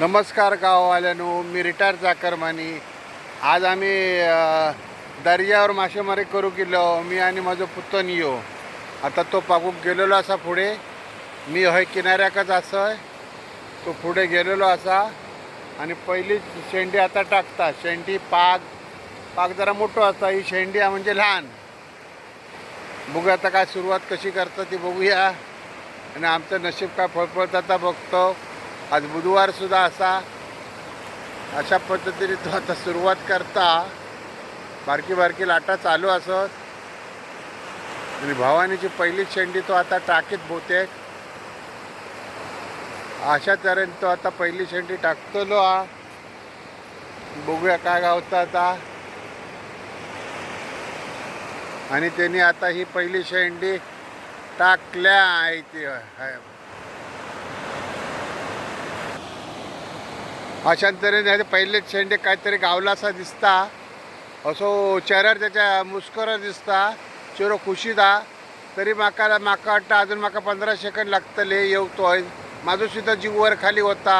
नमस्कार गाववाल्यानो मी रिटायर चाकरमानी. आज आम्ही दर्यावर मासेमारी करू गेलो. मी आणि माझं पुतण यो आता तो पाकूक गेलेलो असा पुढे. मी हय किनाऱ्याकच असय तो पुढे गेलेलो असा. आणि पहिली शेंडी आता टाकता. शेंडी पाग पाग जरा मोठो असता. ही शेंडी हा म्हणजे लहान. बघू आता काय सुरुवात कशी करतं ती बघूया. आणि आमचं नशीब काय फळफळत आता बघतो. आज बुधवार सुद्धा असा अशा पद्धतीने तो आता सुरुवात करता. बारकी बारकी लाटा चालू असत. आणि भवानीची पहिली शेंडी तो आता टाकीत बहुतेक. अशा तऱ्हेने तो आता पहिली शेंडी टाकतलो. हा बघूया काय गावतं आता. आणि त्यांनी आता ही पहिली शेंडी टाकल्या आहे ती. अशा तऱ्हेने पहिलेच शेंडे काहीतरी गावला असा दिसता. असो चेहऱ्यार त्याच्या मुस्कर दिसता. चेहरो खुशीदा तरी म्हाका म्हाका वाटतं अजून म्हाका पंधरा सेकंड लागतले येवतोय माझो सुद्धा जीव वर खाली होता.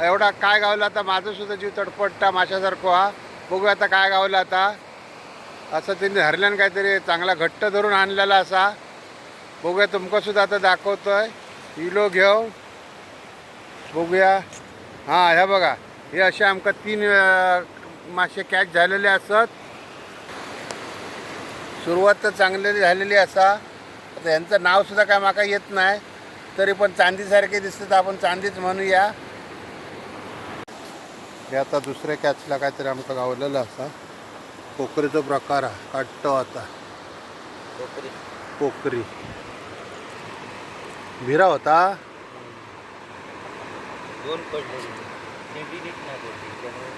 एवढा काय गावला आता? माझं सुद्धा जीव तडपडता माशासारखो हा. बघूया आता काय गावला आता. असं त्यांनी हरल्यान काहीतरी चांगला घट्ट धरून आणलेला असा. बघूया तुमका सुद्धा आता दाखवतोय. इलो घेऊ. बघूया. हां ह्या बघा. हे असे आमका तीन मासे कॅच झालेले असत. सुरुवात तर चांगलेली झालेली असा. आता यांचं नाव सुद्धा काय माका येत नाही. तरी पण चांदीसारखे दिसतं तर आपण चांदीच म्हणूया. हे आता दुसऱ्या कॅचला काहीतरी आमका गावलेलं असा. कोकरीचा प्रकार हा काढतो आता. कोकरी भिरा होता. दोन पडले शेंडी नीट नाही पडली त्यामुळे.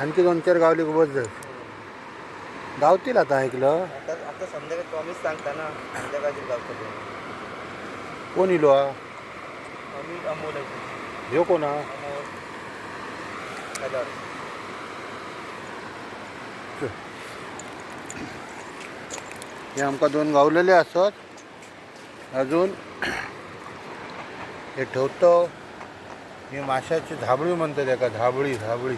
आणखी दोन चार गावली बस जाईल गावतील आता ऐकलं. आता आता संध्याकाळी प्रॉमिस सांगता ना संध्याकाळची गावचं ते कोण इलो आम्ही अमोल आहे ह्यो कोण अमोल. हजार हे आमकां दोन गावलेले असत अजून हे ठेवतो. हे माशाची धाबळी म्हणतात एका धाबळी धाबळी.